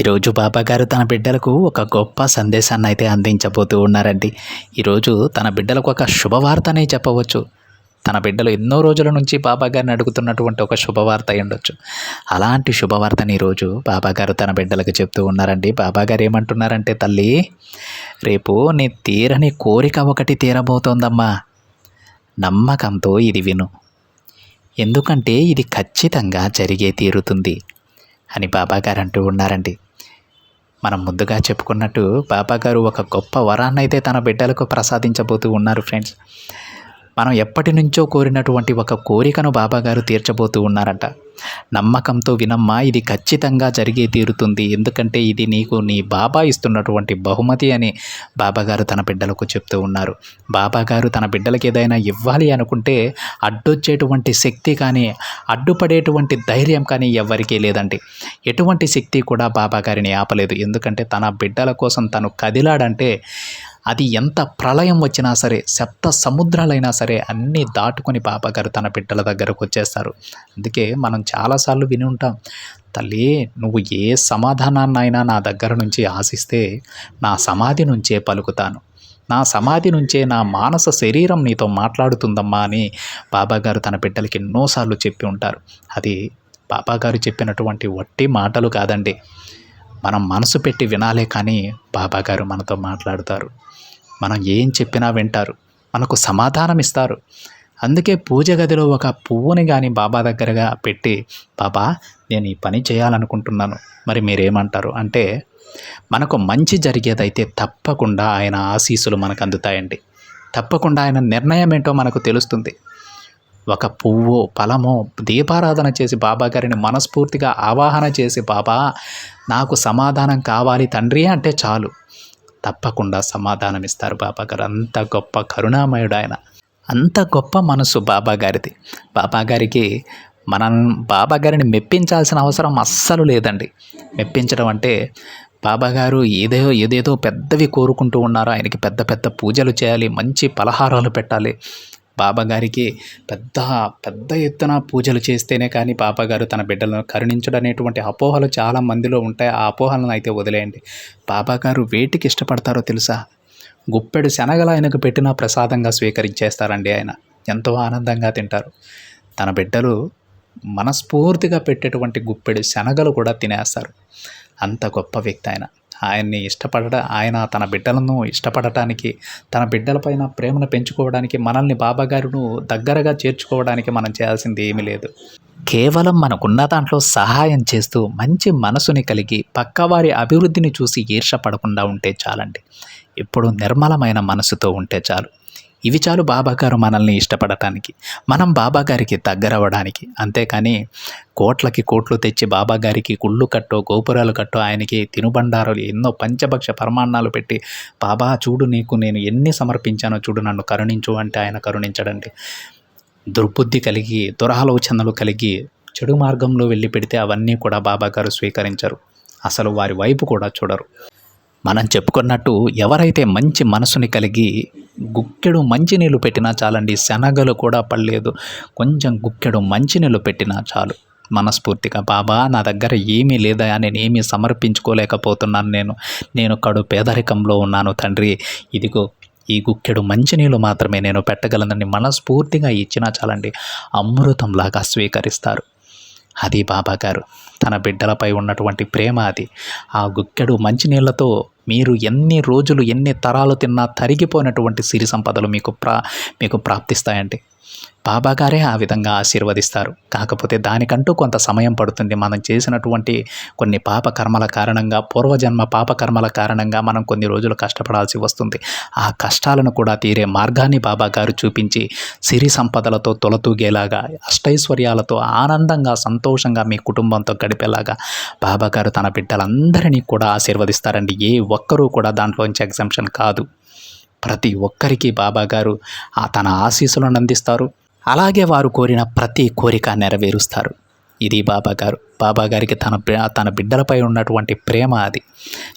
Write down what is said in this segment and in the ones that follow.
ఈరోజు బాబా గారు తన బిడ్డలకు ఒక గొప్ప సందేశాన్ని అయితే అందించబోతూ ఉన్నారండి. ఈరోజు తన బిడ్డలకు ఒక శుభవార్తనే చెప్పవచ్చు. తన బిడ్డలు ఎన్నో రోజుల నుంచి బాబా గారిని అడుగుతున్నటువంటి ఒక శుభవార్త ఉండొచ్చు. అలాంటి శుభవార్తని ఈరోజు బాబాగారు తన బిడ్డలకు చెప్తూ ఉన్నారండి. బాబాగారు ఏమంటున్నారంటే తల్లి రేపు నీ తీరని కోరిక ఒకటి తీరబోతోందమ్మా. నమ్మకంతో ఇది విను. ఎందుకంటే ఇది ఖచ్చితంగా జరిగే తీరుతుంది అని బాబాగారు అంటూ ఉన్నారండి. మనం ముందుగా చెప్పుకున్నట్టు బాబా గారు ఒక గొప్ప వరాన్నైతే తన బిడ్డలకు ప్రసాదించబోతూ ఉన్నారు ఫ్రెండ్స్. మనం ఎప్పటి నుంచో కోరినటువంటి ఒక కోరికను బాబాగారు తీర్చబోతూ ఉన్నారంట. నమ్మకంతో వినమ్మా ఇది ఖచ్చితంగా జరిగే తీరుతుంది. ఎందుకంటే ఇది నీకు నీ బాబా ఇస్తున్నటువంటి బహుమతి అని బాబాగారు తన బిడ్డలకు చెప్తూ ఉన్నారు. బాబాగారు తన బిడ్డలకు ఏదైనా ఇవ్వాలి అనుకుంటే అడ్డొచ్చేటువంటి శక్తి కానీ అడ్డుపడేటువంటి ధైర్యం కానీ ఎవ్వరికీ లేదండి. ఎటువంటి శక్తి కూడా బాబాగారిని ఆపలేదు. ఎందుకంటే తన బిడ్డల కోసం తను కదిలాడంటే అది ఎంత ప్రళయం వచ్చినా సరే సప్త సముద్రాలైనా సరే అన్నీ దాటుకొని బాబాగారు తన బిడ్డల దగ్గరకు వచ్చేస్తారు. అందుకే మనం చాలాసార్లు విని ఉంటాం తల్లి నువ్వు ఏ సమాధానాన్నైనా నా దగ్గర నుంచి ఆశిస్తే నా సమాధి నుంచే పలుకుతాను. నా సమాధి నుంచే నా మానస శరీరం నీతో మాట్లాడుతుందమ్మా అని బాబాగారు తన బిడ్డలకి ఎన్నోసార్లు చెప్పి ఉంటారు. అది బాబాగారు చెప్పినటువంటి వట్టి మాటలు కాదండి. మనం మనసు పెట్టి వినాలే కానీ బాబాగారు మనతో మాట్లాడుతారు. మనం ఏం చెప్పినా వింటారు. మనకు సమాధానం ఇస్తారు అందుకే పూజ గదిలో ఒక పువ్వుని కానీ బాబా దగ్గరగా పెట్టి బాబా నేను ఈ పని చేయాలనుకుంటున్నాను. మరి మీరేమంటారు? అంటే మనకు మంచి జరిగేదైతే తప్పకుండా ఆయన ఆశీస్సులు మనకు అందుతాయండి తప్పకుండా ఆయన నిర్ణయం ఏంటో మనకు తెలుస్తుంది. ఒక పువ్వు ఫలము దీపారాధన చేసి బాబా గారిని మనస్ఫూర్తిగా ఆవాహన చేసి బాబా నాకు సమాధానం కావాలి తండ్రి అంటే చాలు. తప్పకుండా సమాధానం ఇస్తారు బాబా గారు అంత గొప్ప కరుణామయుడు ఆయన అంత గొప్ప మనసు బాబా గారిది బాబా గారికి మనం బాబా గారిని మెప్పించాల్సిన అవసరం అస్సలు లేదండి. మెప్పించడం అంటే బాబాగారు ఏదో ఏదేదో పెద్దవి కోరుకుంటూ ఉన్నారు. ఆయనకి పెద్ద పెద్ద పూజలు చేయాలి మంచి పలహారాలు పెట్టాలి. బాబాగారికి పెద్ద పెద్ద ఎత్తున పూజలు చేస్తేనే కానీ బాబాగారు తన బిడ్డలను కరుణించడం అనేటువంటి అపోహలు చాలా మందిలో ఉంటాయి. ఆ అపోహలను అయితే వదిలేయండి. బాబాగారు వేటికి ఇష్టపడతారో తెలుసా? గుప్పెడు శనగలు ఆయనకు పెట్టిన ప్రసాదంగా స్వీకరించేస్తారండి ఆయన. ఎంతో ఆనందంగా తింటారు. తన బిడ్డలు మనస్ఫూర్తిగా పెట్టేటువంటి గుప్పెడు శనగలు కూడా తినేస్తారు. అంత గొప్ప వ్యక్తి ఆయన. ఆయన్ని ఇష్టపడట ఆయన తన బిడ్డలను ఇష్టపడటానికి తన బిడ్డలపైన ప్రేమను పెంచుకోవడానికి మనల్ని బాబాగారును దగ్గరగా చేర్చుకోవడానికి మనం చేయాల్సింది ఏమీ లేదు. కేవలం మనకున్న దాంట్లో సహాయం చేస్తూ మంచి మనసుని కలిగి పక్కవారి అభివృద్ధిని చూసి ఈర్షపడకుండా ఉంటే చాలండి. ఎప్పుడు నిర్మలమైన మనసుతో ఉంటే చాలు. ఇవి చాలు బాబాగారు మనల్ని ఇష్టపడటానికి. మనం బాబాగారికి దగ్గరవ్వడానికి. అంతేకాని కోట్లకి కోట్లు తెచ్చి బాబాగారికి గుళ్ళు కట్టో గోపురాలు కట్టో ఆయనకి తినుబండారాలు ఎన్నో పంచభక్ష పరమాన్నాలు పెట్టి బాబా చూడు నీకు నేను ఎన్ని సమర్పించానో చూడు నన్ను కరుణించు అంటే ఆయన కరుణించడండి. దుర్బుద్ధి కలిగి దురాలోచనలు కలిగి చెడు మార్గంలో వెళ్ళి పెడితే అవన్నీ కూడా బాబాగారు స్వీకరించరు. అసలు వారి వైపు కూడా చూడరు. మనం చెప్పుకున్నట్టు ఎవరైతే మంచి మనసుని కలిగి గుక్కెడు మంచినీళ్ళు పెట్టినా చాలండి. శనగలు కూడా పడలేదు. కొంచెం గుక్కెడు మంచినీళ్ళు పెట్టినా చాలు. మనస్ఫూర్తిగా బాబా నా దగ్గర ఏమీ లేదా నేను ఏమీ సమర్పించుకోలేకపోతున్నాను నేను. నేను కడు పేదరికంలో ఉన్నాను తండ్రి. ఇదిగో ఈ గుక్కెడు మంచినీళ్ళు మాత్రమే నేను పెట్టగలనని మనస్ఫూర్తిగా ఇచ్చినా చాలండి. అమృతంలాగా స్వీకరిస్తారు. అది బాబా గారు తన బిడ్డలపై ఉన్నటువంటి ప్రేమ అది. ఆ గుక్కెడు మంచినీళ్ళతో మీరు ఎన్ని రోజులు ఎన్ని తరాలు తిన్నా తరిగిపోయినటువంటి సిరి సంపదలు మీకు ప్రా మీకు ప్రాప్తిస్తాయండి. బాబాగారే ఆ విధంగా ఆశీర్వదిస్తారు. కాకపోతే దానికంటూ కొంత సమయం పడుతుంది. మనం చేసినటువంటి కొన్ని పాప కర్మల కారణంగా పూర్వజన్మ పాప కర్మల కారణంగా మనం కొన్ని రోజులు కష్టపడాల్సి వస్తుంది. ఆ కష్టాలను కూడా తీరే మార్గాన్ని బాబాగారు చూపించి సిరి సంపదలతో తొలతూగేలాగా అష్టైశ్వర్యాలతో ఆనందంగా సంతోషంగా మీ కుటుంబంతో గడిపేలాగా బాబాగారు తన బిడ్డలందరినీ కూడా ఆశీర్వదిస్తారండి. ఏ ఒక్కరూ కూడా దాంట్లోంచి ఎగ్జంప్షన్ కాదు. ప్రతి ఒక్కరికి బాబాగారు ఆ తన ఆశీస్సులను అందిస్తారు. అలాగే వారు కోరిన ప్రతి కోరిక నెరవేరుస్తారు. ఇది బాబా గారు. బాబా గారికి తన తన బిడ్డలపై ఉన్నటువంటి ప్రేమ అది.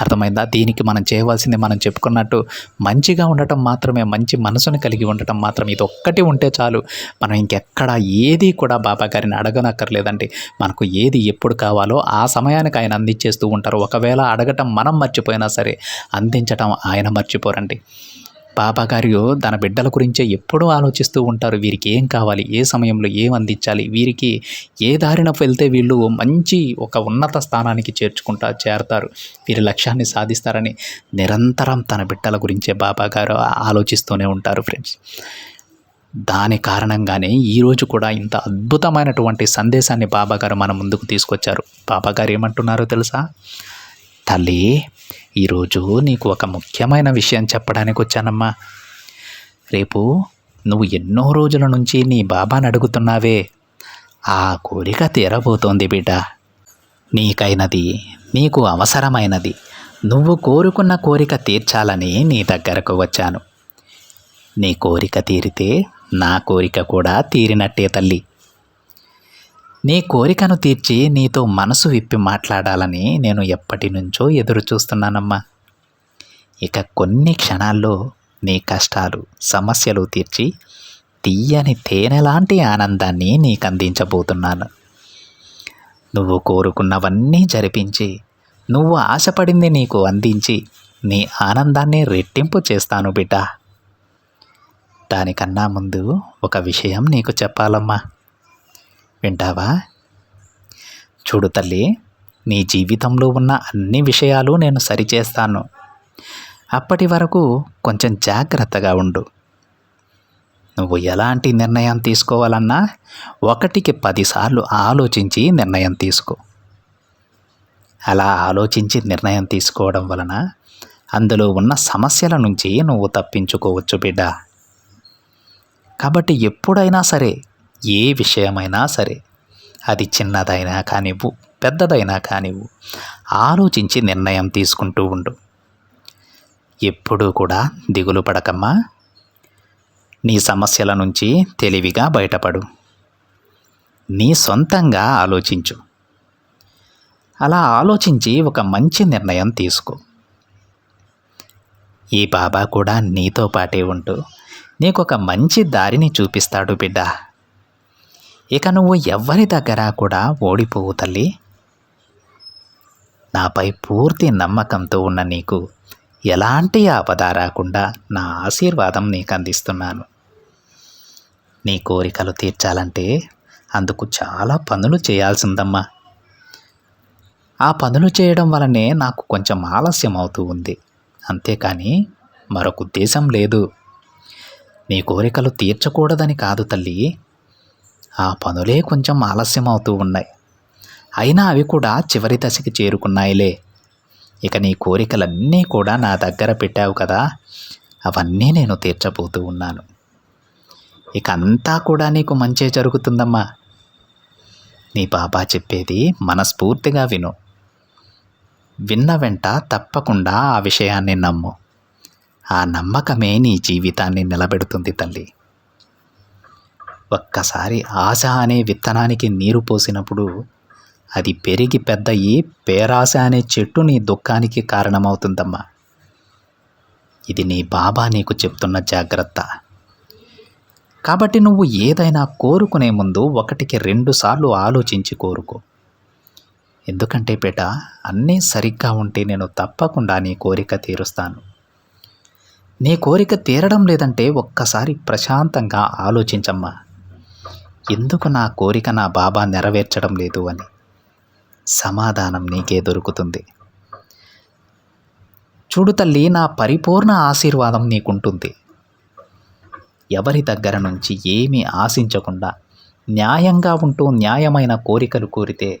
అర్థమైందా? దీనికి మనం చేయవలసింది మనం చెప్పుకున్నట్టు మంచిగా ఉండటం మాత్రమే మంచి మనసును కలిగి ఉండటం మాత్రం ఇది ఒక్కటి ఉంటే చాలు. మనం ఇంకెక్కడ ఏది కూడా బాబా గారిని అడగనక్కర్లేదండి. మనకు ఏది ఎప్పుడు కావాలో ఆ సమయానికి ఆయన అందించేస్తూ ఉంటారు. ఒకవేళ అడగటం మనం మర్చిపోయినా సరే అందించటం ఆయన మర్చిపోరండి. బాబాగారు తన బిడ్డల గురించే ఎప్పుడూ ఆలోచిస్తూ ఉంటారు. వీరికి ఏం కావాలి? ఏ సమయంలో ఏం అందించాలి? వీరికి ఏ దారిన వెళ్తే వీళ్ళు మంచి ఒక ఉన్నత స్థానానికి చేర్చుకుంటా చేరతారు. వీరి లక్ష్యాన్ని సాధిస్తారని నిరంతరం తన బిడ్డల గురించే బాబాగారు ఆలోచిస్తూనే ఉంటారు ఫ్రెండ్స్. దాని కారణంగానే ఈరోజు కూడా ఇంత అద్భుతమైనటువంటి సందేశాన్ని బాబాగారు మన ముందుకు తీసుకొచ్చారు. బాబాగారు ఏమంటున్నారో తెలుసా? తల్లి ఈరోజు నీకు ఒక ముఖ్యమైన విషయం చెప్పడానికి వచ్చానమ్మా. రేపు నువ్వు ఎన్నో రోజుల నుంచి నీ బాబాని అడుగుతున్నావే. ఆ కోరిక తీరబోతోంది బిడ్డ. నీకైనది నీకు అవసరమైనది. నువ్వు కోరుకున్న కోరిక తీర్చాలని నీ దగ్గరకు వచ్చాను. నీ కోరిక తీరితే నా కోరిక కూడా తీరినట్టే తల్లి. నీ కోరికను తీర్చి నీతో మనసు విప్పి మాట్లాడాలని నేను ఎప్పటి నుంచో ఎదురు చూస్తున్నానమ్మా. ఇక కొన్ని క్షణాల్లో నీ కష్టాలు సమస్యలు తీర్చి తీయని తేనెలాంటి ఆనందాన్ని నీకు అందించబోతున్నాను నువ్వు కోరుకున్నవన్నీ జరిపించి నువ్వు ఆశపడింది నీకు అందించి నీ ఆనందాన్ని రెట్టింపు చేస్తాను బిడ్డ. దానికన్నా ముందు ఒక విషయం నీకు చెప్పాలమ్మా. వింటావా? చూడు తల్లి నీ జీవితంలో ఉన్న అన్ని విషయాలు నేను సరిచేస్తాను. అప్పటి వరకు కొంచెం జాగ్రత్తగా ఉండు. నువ్వు ఎలాంటి నిర్ణయం తీసుకోవాలన్నా ఒకటికి పదిసార్లు ఆలోచించి నిర్ణయం తీసుకో. అలా ఆలోచించి నిర్ణయం తీసుకోవడం వలన అందులో ఉన్న సమస్యల నుంచి నువ్వు తప్పించుకోవచ్చు బిడ్డ. కాబట్టి ఎప్పుడైనా సరే ఏ విషయమైనా సరే అది చిన్నదైనా కానివ్వు పెద్దదైనా కానివ్వు ఆలోచించి నిర్ణయం తీసుకుంటూ ఉండు. ఎప్పుడూ కూడా దిగులు పడకమ్మా. నీ సమస్యల నుంచి తెలివిగా బయటపడు. నీ సొంతంగా ఆలోచించు. అలా ఆలోచించి ఒక మంచి నిర్ణయం తీసుకో. ఈ బాబా కూడా నీతో పాటే ఉంటూ నీకొక మంచి దారిని చూపిస్తాడు బిడ్డ. ఇక నువ్వు ఎవ్వరి దగ్గర కూడా ఓడిపోవు తల్లి. నాపై పూర్తి నమ్మకంతో ఉన్న నీకు ఎలాంటి ఆపద రాకుండా నా ఆశీర్వాదం నీకు అందిస్తున్నాను. నీ కోరికలు తీర్చాలంటే అందుకు చాలా పనులు చేయాల్సిందమ్మా. ఆ పనులు చేయడం వలనే నాకు కొంచెం ఆలస్యం అవుతూ ఉంది. అంతేకాని మరొక ఉద్దేశం లేదు. నీ కోరికలు తీర్చకూడదని కాదు తల్లి. ఆ పనులే కొంచెం ఆలస్యం అవుతూ ఉన్నాయి. అయినా అవి కూడా చివరి దశకి చేరుకున్నాయిలే. ఇక నీ కోరికలన్నీ కూడా నా దగ్గర పెట్టావు కదా అవన్నీ నేను తీర్చబోతూ ఉన్నాను. ఇక అంతా కూడా నీకు మంచే జరుగుతుందమ్మా. నీ బాబా చెప్పేది మనస్ఫూర్తిగా విను. విన్న వెంట తప్పకుండా ఆ విషయాన్ని నమ్ము. ఆ నమ్మకమే నీ జీవితాన్ని నిలబెడుతుంది తల్లి. ఒక్కసారి ఆశ అనే విత్తనానికి నీరు పోసినప్పుడు అది పెరిగి పెద్దయి పేరాశ అనే చెట్టు నీ దుఃఖానికి కారణమవుతుందమ్మా. ఇది నీ బాబా నీకు చెప్తున్న జాగ్రత్త. కాబట్టి నువ్వు ఏదైనా కోరుకునే ముందు ఒకటికి రెండుసార్లు ఆలోచించి కోరుకో. ఎందుకంటే బేట అన్నీ సరిగ్గా ఉంటే నేను తప్పకుండా నీ కోరిక తీరుస్తాను. నీ కోరిక తీరడం లేదంటే ఒక్కసారి ప్రశాంతంగా ఆలోచించమ్మా. ఎందుకు నా కోరిక నా బాబా నెరవేర్చడం లేదు అని సమాధానం నీకే దొరుకుతుంది. చూడు తల్లి నా పరిపూర్ణ ఆశీర్వాదం నీకుంటుంది. ఎవరి దగ్గర నుంచి ఏమీ ఆశించకుండా న్యాయంగా ఉంటూ న్యాయమైన కోరికలు కోరితే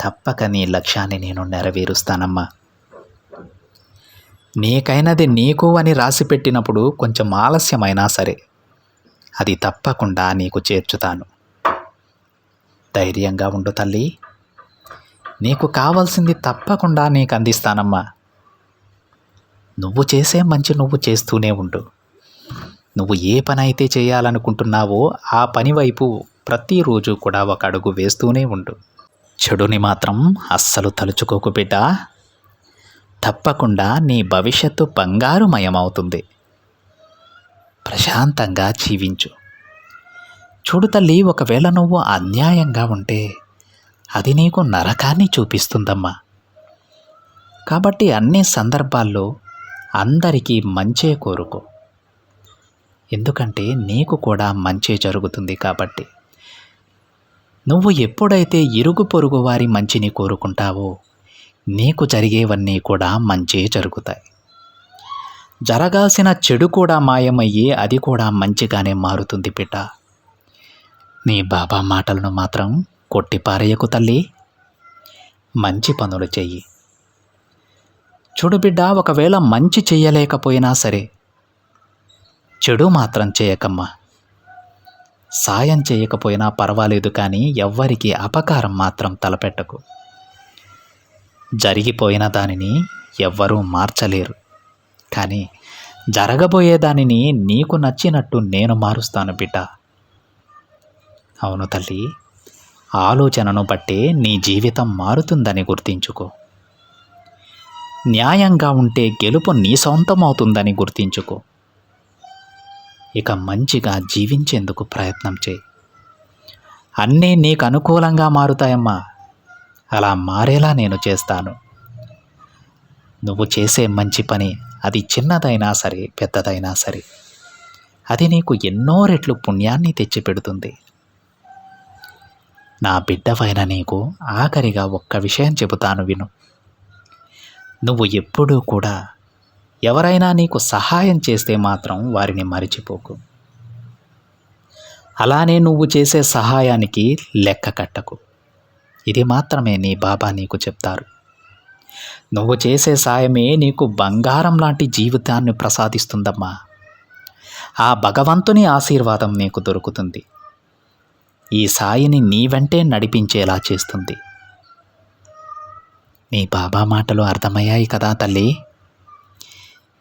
తప్పక నీ లక్ష్యాన్ని నేను నెరవేరుస్తానమ్మా. నీకైనది నీకు అని రాసిపెట్టినప్పుడు కొంచెం ఆలస్యమైనా సరే అది తప్పకుండా నీకు చేర్చుతాను. ధైర్యంగా ఉండు తల్లి. నీకు కావాల్సింది తప్పకుండా నీకు అందిస్తానమ్మా. నువ్వు చేసే మంచి నువ్వు చేస్తూనే ఉండు. నువ్వు ఏ పని అయితే చేయాలనుకుంటున్నావో ఆ పని వైపు ప్రతిరోజు కూడా ఒక అడుగు వేస్తూనే ఉండు. చెడుని మాత్రం అస్సలు తలుచుకోకు బిడ్డ. తప్పకుండా నీ భవిష్యత్తు బంగారుమయమవుతుంది. ప్రశాంతంగా జీవించు. చూడు తల్లి ఒకవేళ నువ్వు అన్యాయంగా ఉంటే అది నీకు నరకాన్ని చూపిస్తుందమ్మా. కాబట్టి అన్ని సందర్భాల్లో అందరికీ మంచే కోరుకో. ఎందుకంటే నీకు కూడా మంచే జరుగుతుంది కాబట్టి. నువ్వు ఎప్పుడైతే ఇరుగు పొరుగు వారి మంచిని కోరుకుంటావో నీకు జరిగేవన్నీ కూడా మంచే జరుగుతాయి. జరగాల్సిన చెడు కూడా మాయమయ్యి అది కూడా మంచిగానే మారుతుంది బిడ్డ నీ బాబా మాటలను మాత్రం కొట్టిపారేయకు తల్లి. మంచి పనులు చెయ్యి. చూడు బిడ్డ ఒకవేళ మంచి చెయ్యలేకపోయినా సరే చెడు మాత్రం చేయకమ్మా. సాయం చేయకపోయినా పర్వాలేదు కానీ ఎవ్వరికి అపకారం మాత్రం తలపెట్టకు. జరిగిపోయిన దానిని ఎవ్వరూ మార్చలేరు. కానీ జరగబోయే దానిని నీకు నచ్చినట్టు నేను మారుస్తాను బిడ్డ. అవును తల్లి ఆలోచనను బట్టే నీ జీవితం మారుతుందని గుర్తించుకో. న్యాయంగా ఉంటే గెలుపు నీ సొంతం అవుతుందని గుర్తించుకో. ఇక మంచిగా జీవించేందుకు ప్రయత్నం చేయి. అన్నీ నీకు అనుకూలంగా మారుతాయమ్మా. అలా మారేలా నేను చేస్తాను. నువ్వు చేసే మంచి పని అది చిన్నదైనా సరే పెద్దదైనా సరే అది నీకు ఎన్నో రెట్లు పుణ్యాన్ని తెచ్చిపెడుతుంది. నా బిడ్డవైన నీకు ఆఖరిగా ఒక్క విషయం చెబుతాను విను. నువ్వు ఎప్పుడూ కూడా ఎవరైనా నీకు సహాయం చేస్తే మాత్రం వారిని మరిచిపోకు. అలానే నువ్వు చేసే సహాయానికి లెక్క కట్టకు. ఇది మాత్రమే నీ బాబా నీకు చెప్తారు. నువ్వు చేసే సాయమే నీకు బంగారం లాంటి జీవితాన్ని ప్రసాదిస్తుందమ్మా. ఆ భగవంతుని ఆశీర్వాదం నీకు దొరుకుతుంది. ఈ సాయిని నీ వెంటే నడిపించేలా చేస్తుంది. నీ బాబా మాటలు అర్థమయ్యాయి కదా తల్లి.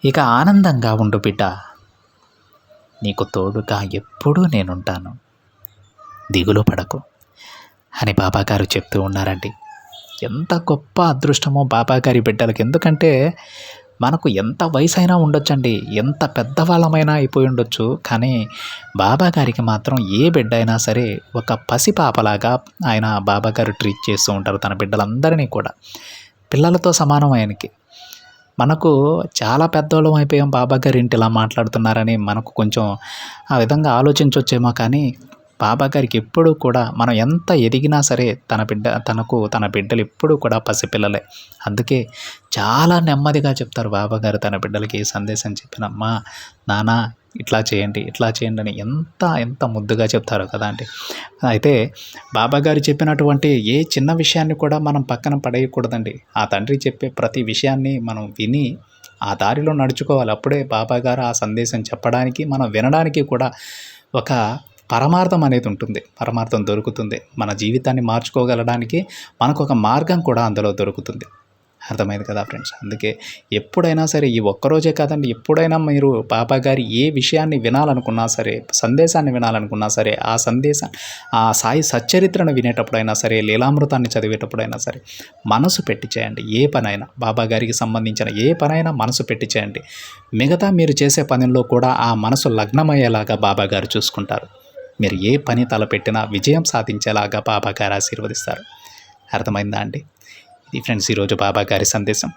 ఇక ఆనందంగా ఉండు బిడ్డ. నీకు తోడుగా ఎప్పుడూ నేనుంటాను. దిగులు పడకు. అని బాబాగారు చెప్తూ ఉన్నారండి. ఎంత గొప్ప అదృష్టమో బాబా గారి బిడ్డలకి. ఎందుకంటే మనకు ఎంత వయసు అయినా ఉండొచ్చండి. ఎంత పెద్దవాళ్ళమైనా అయిపోయి ఉండొచ్చు. కానీ బాబా గారికి మాత్రం ఏ బిడ్డ అయినా సరే ఒక పసిపాపలాగా ఆయన బాబా గారు ట్రీట్ చేస్తూ ఉంటారు తన బిడ్డలందరినీ కూడా. పిల్లలతో సమానం ఆయనకి. మనకు చాలా పెద్దోళ్ళం అయిపోయాం బాబా గారి ఇంటి ఇలా మాట్లాడుతున్నారని మనకు కొంచెం ఆ విధంగా ఆలోచించవచ్చేమో కానీ బాబా గారికి ఎప్పుడూ కూడా మనం ఎంత ఎదిగినా సరే తన బిడ్డ తనకు తన బిడ్డలు ఎప్పుడూ కూడా పసిపిల్లలే. అందుకే చాలా నెమ్మదిగా చెప్తారు బాబా గారు తన బిడ్డలకి ఏ సందేశం చెప్పినమ్మా నానా ఇట్లా చేయండి ఇట్లా చేయండి అని ఎంత ఎంత ముద్దుగా చెప్తారు కదా అంటే అయితే బాబాగారు చెప్పినటువంటి ఏ చిన్న విషయాన్ని కూడా మనం పక్కన పడేయకూడదండి. ఆ తండ్రి చెప్పే ప్రతి విషయాన్ని మనం విని ఆ దారిలో నడుచుకోవాలి. అప్పుడే బాబాగారు ఆ సందేశం చెప్పడానికి మనం వినడానికి కూడా ఒక పరమార్థం అనేది ఉంటుంది. పరమార్థం దొరుకుతుంది. మన జీవితాన్ని మార్చుకోగలడానికి మనకు ఒక మార్గం కూడా అందులో దొరుకుతుంది. అర్థమైంది కదా ఫ్రెండ్స్? అందుకే ఎప్పుడైనా సరే ఈ ఒక్కరోజే కాదండి ఎప్పుడైనా మీరు బాబా గారి ఏ విషయాన్ని వినాలనుకున్నా సరే సందేశాన్ని వినాలనుకున్నా సరే ఆ సందేశం ఆ సాయి సచ్చరిత్రను వినేటప్పుడైనా సరే లీలామృతాన్ని చదివేటప్పుడైనా సరే మనసు పెట్టి చేయండి. ఏ పనైనా బాబా గారికి సంబంధించిన ఏ పనైనా మనసు పెట్టి చేయండి. మిగతా మీరు చేసే పనుల్లో కూడా ఆ మనసు లగ్నమయ్యేలాగా బాబా గారు చూసుకుంటారు. మీరు ఏ పని తలపెట్టినా విజయం సాధించేలాగా బాబా గారు ఆశీర్వదిస్తారు. అర్థమైందా అండి? ఇది ఫ్రెండ్స్ ఈరోజు బాబా గారి సందేశం.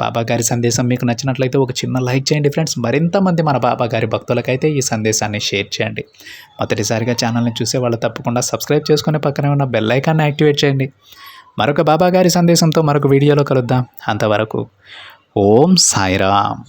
బాబా గారి సందేశం మీకు నచ్చినట్లయితే ఒక చిన్న లైక్ చేయండి ఫ్రెండ్స్. మరింత మంది మన బాబా గారి భక్తులకైతే ఈ సందేశాన్ని షేర్ చేయండి. మొదటిసారిగా ఛానల్ని చూసే వాళ్ళు తప్పకుండా సబ్స్క్రైబ్ చేసుకునే పక్కనే ఉన్న బెల్ ఐకాన్ని యాక్టివేట్ చేయండి. మరొక బాబా గారి సందేశంతో మరొక వీడియోలో కలుద్దాం. అంతవరకు ఓం సాయిరామ్.